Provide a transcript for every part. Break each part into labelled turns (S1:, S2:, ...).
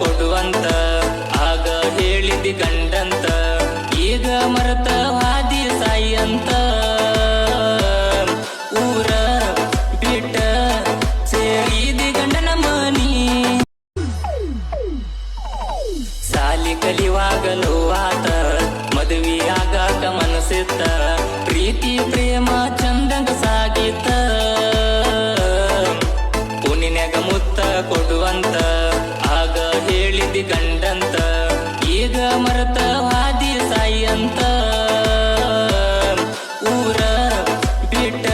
S1: ಕೊಡುವಂತ, ಆಗ ಹೇಳಿದಿ ಗಂಡಂತ ಈಗ ಮರತ ಹಾದಿ ಸಾಯಿಯಂತ ಊರ ಬಿಟ್ಟ ಸೇರಿದಿ ಗಂಡನ ಮನಿ ಸಾಲಿ ಕಲಿವಾಗ ನೋವಾತ ಮದುವೆ ಆಗಾಕ ಮನಸ್ಸಿತ್ತ, ಪ್ರೀತಿ ಹೇಳಿದಿ ಕಂಡಂತ, ಈಗ ಮರತ ವಾದಿ ಸಾಯಿ ಅಂತ ಊರ ಬಿಟ್ಟ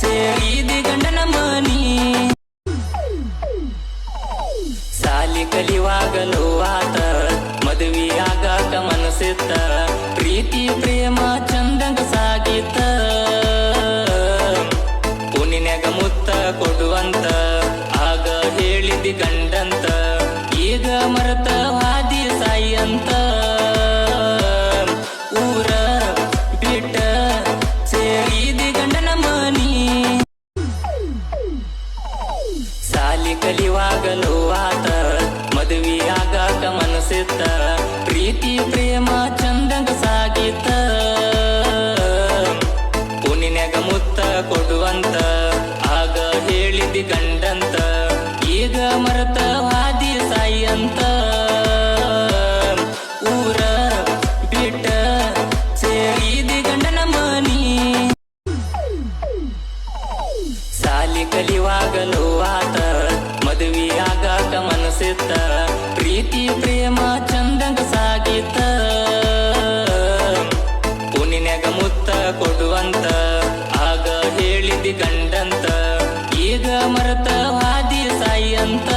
S1: ಸೇರಿದಿ ಗಂಡನ ಮನಿ. ಸಾಲಿ ಕಲಿವಾಗಲು ಆತ ಮದುವೆಯಾಗಾಕ ಮನಸ್ಸಿತ್ತ ಪ್ರೀತಿ, ಪ್ರೇಮ, ಚಂದಂಗ ಸಾಗಿತ್ತ. ಪುನಿನ್ಯಾಗ ಮುತ್ತ ಕೊಡುವಂತ, ಆಗ ಹೇಳಿದಿ ಗಂಡಂತ. ಈಗ ಮರತ ಸಾಯಿ ಅಂತ ಊರ ಬಿಟ್ಟ ಸೇರಿದೆ ಗಂಡನ ಮನಿ. ಸಾಲಿ ಕಲಿವಾಗಲು ಆತ ಮದುವೆಯಾಗಾಕ ಮನಸ್ಸಿತ್ತ ಪ್ರೀತಿ, ಪ್ರೇಮ, ಚಂದಂಗ ಸಾಗಿತ್ತ ಪುನಿನ್ಯಾಗ ಮುತ್ತ ಕೊಡುವಂತ, ಆಗ ಹೇಳಿದಿ ಗಂಡಂತ. ಈಗ ಮರತ ಅಂತ ಊರ ಬಿಟ್ಟ ಸೇರಿದಿ ಗಂಡನ ಮನಿ. ಸಾಲಿ ಕಲಿವಾಗಲು ಆತ ಮದುವೆಯಾಗಾಕ ಮನಸ್ಸಿತ್ತ ಪ್ರೀತಿ, ಪ್ರೇಮ, ಚಂದಂಗ ಸಾಗಿತ್ತ. ಪುನಿನ್ಯಾಗ ಮುತ್ತ ಕೊಡುವಂತ. ಆಗ ಹೇಳಿದಿ ಗಂಡಂತ. ಈಗ ಮರತ ವಾದಿ ಸಾಯಿ ಅಂತ.